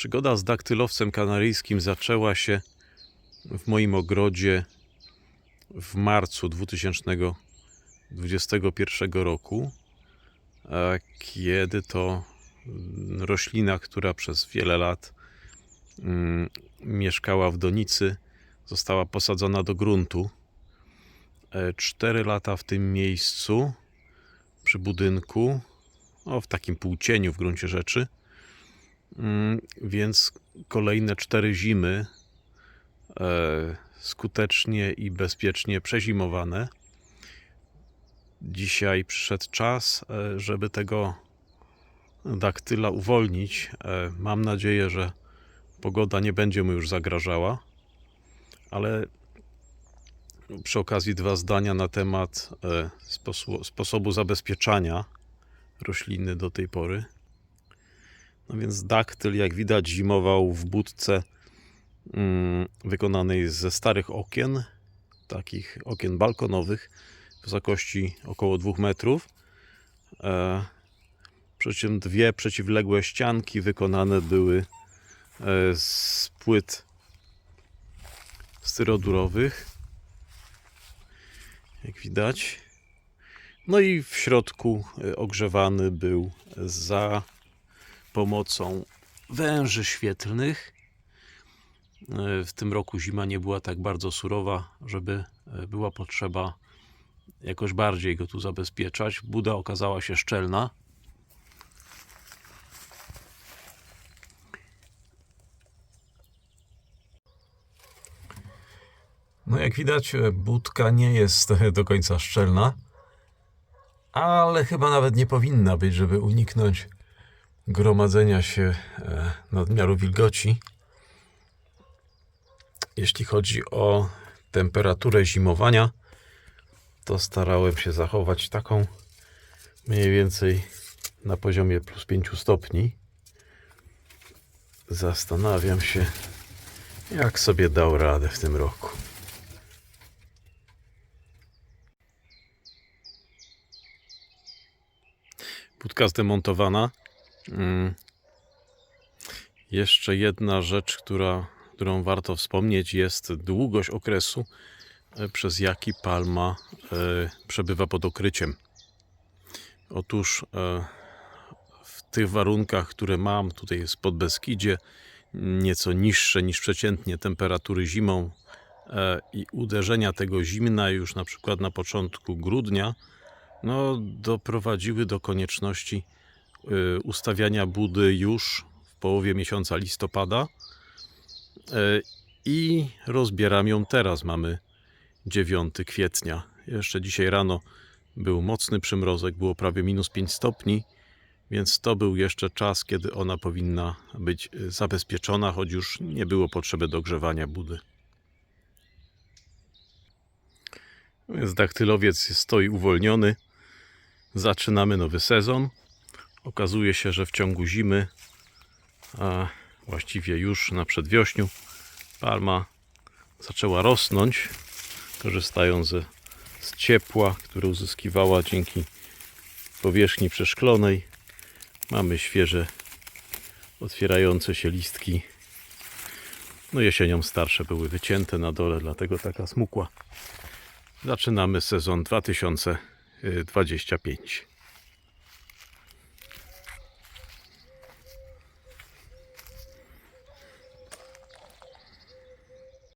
Przygoda z daktylowcem kanaryjskim zaczęła się w moim ogrodzie w marcu 2021 roku, kiedy to roślina, która przez wiele lat mm, mieszkała w donicy, została posadzona do gruntu. E, Cztery lata w tym miejscu, przy budynku, o, w takim półcieniu w gruncie rzeczy. Mm, Więc kolejne cztery zimy e, skutecznie i bezpiecznie przezimowane. Dzisiaj przyszedł czas, e, żeby tego daktyla uwolnić. E, Mam nadzieję, że pogoda nie będzie mu już zagrażała, ale przy okazji dwa zdania na temat sposobu zabezpieczania rośliny do tej pory. No więc daktyl, jak widać, zimował w budce mm, wykonanej ze starych okien, takich okien balkonowych, wysokości około 2 metrów. E, przy czym dwie przeciwległe ścianki wykonane były e, z płyt styrodurowych, jak widać. No i w środku e, ogrzewany był za pomocą węży świetlnych. E, W tym roku zima nie była tak bardzo surowa, żeby e, była potrzeba jakoś bardziej go tu zabezpieczać. Buda okazała się szczelna. No jak widać, e, budka nie jest do końca szczelna, ale chyba nawet nie powinna być, żeby uniknąć gromadzenia się e, nadmiaru wilgoci. Jeśli chodzi o temperaturę zimowania, to starałem się zachować taką mniej więcej na poziomie plus 5 stopni. Zastanawiam się, jak sobie dał radę w tym roku. Budka zdemontowana. Mm. Jeszcze jedna rzecz, która, którą warto wspomnieć, jest długość okresu, e, przez jaki palma e, przebywa pod okryciem. Otóż e, w tych warunkach, które mam tutaj jest pod Beskidzie, nieco niższe niż przeciętnie temperatury zimą i uderzenia tego zimna już na przykład na początku grudnia, no, doprowadziły do konieczności ustawiania budy już w połowie miesiąca listopada Y, i rozbieram ją teraz. Mamy 9 kwietnia. Jeszcze dzisiaj rano był mocny przymrozek, było prawie minus 5 stopni, więc to był jeszcze czas, kiedy ona powinna być y, zabezpieczona, choć już nie było potrzeby dogrzewania budy. Więc daktylowiec stoi uwolniony. Zaczynamy nowy sezon. Okazuje się, że w ciągu zimy, a właściwie już na przedwiośniu, palma zaczęła rosnąć, korzystając ze, z ciepła, które uzyskiwała dzięki powierzchni przeszklonej. Mamy świeże, otwierające się listki. No jesienią starsze były wycięte na dole, dlatego taka smukła. Zaczynamy sezon 2025.